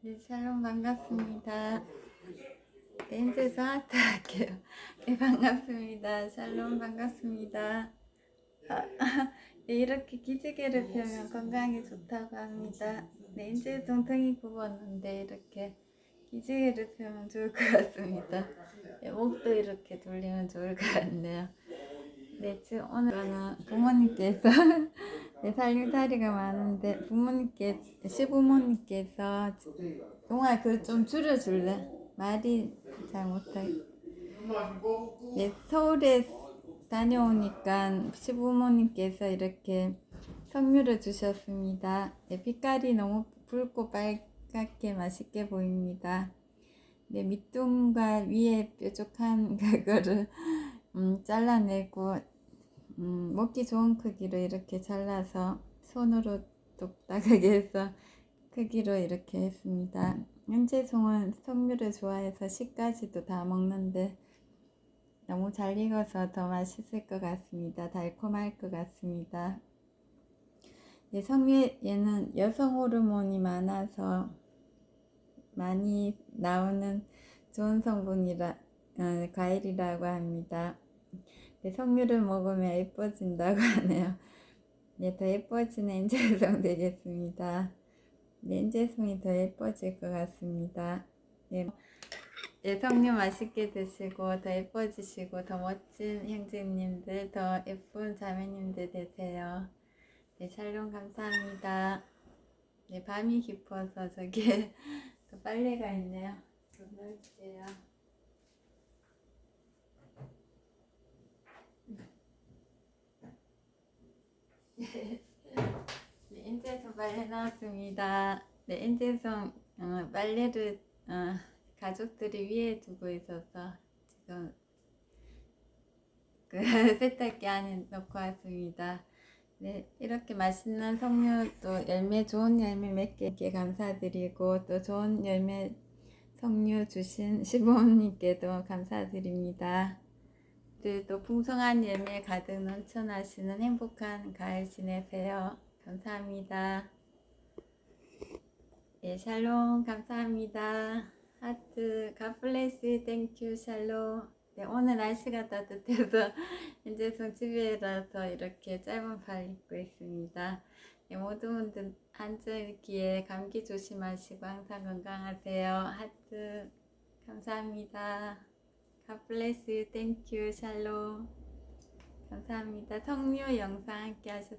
네, 샬롬 반갑습니다. 렌즈에서 하트 할게요. 네, 반갑습니다. 샬롬 반갑습니다. 아, 네, 이렇게 기지개를 펴면 건강에 좋다고 합니다. 렌즈 동통이 굽었는데 이렇게 기지개를 펴면 좋을 것 같습니다. 네, 목도 이렇게 돌리면 좋을 것 같네요. 네, 지금 오늘은 부모님께서 네, 살림살이가 많은데 부모님께 시부모님께서 동아 그좀 줄여줄래? 말이 잘 못하게. 네, 서울에 다녀오니까 시부모님께서 이렇게 선물을 주셨습니다. 네, 빛깔이 너무 붉고 빨갛게 맛있게 보입니다. 네, 밑둥과 위에 뾰족한 그거를 음, 잘라내고 음, 먹기 좋은 크기로 이렇게 잘라서 손으로 똑딱하게 해서 크기로 이렇게 했습니다. 현재송은 석류를 좋아해서 씨까지도 다 먹는데 너무 잘 익어서 더 맛있을 것 같습니다. 달콤할 것 같습니다. 네, 석류 얘는 여성 호르몬이 많아서 많이 나오는 좋은 성분이라 어, 과일이라고 합니다. 네, 석류를 먹으면 예뻐진다고 하네요. 네, 더 예뻐지는 인재성 되겠습니다. 네, 인재성이 더 예뻐질 것 같습니다. 네, 네, 석류 맛있게 드시고 더 예뻐지시고 더 멋진 형제님들, 더 예쁜 자매님들 되세요. 네, 샬롬 감사합니다. 네, 밤이 깊어서 저기에 또 빨래가 있네요. 좀 넣을게요. 네, 인제성 빨래 나왔습니다. 네, 인제성 어, 빨래를 어, 가족들이 위에 두고 있어서 지금 그 세탁기 안에 넣고 왔습니다. 네, 이렇게 맛있는 석류도 열매 좋은 열매 몇 개 감사드리고 또 좋은 열매 석류 주신 시부모님께도 감사드립니다. 네, 또 풍성한 열매 가득 넘쳐나시는 행복한 가을 지내세요. 감사합니다. 네, 샬롬 감사합니다. 하트 갓블레스 땡큐 샬롬. 네, 오늘 날씨가 따뜻해서 현재성 집에라서 이렇게 짧은 팔 입고 있습니다. 네, 모든 분들 앉아있기에 감기 조심하시고 항상 건강하세요. 하트 감사합니다. God bless you. Thank you. 샬롬. 감사합니다. 성류 영상 함께 하셔서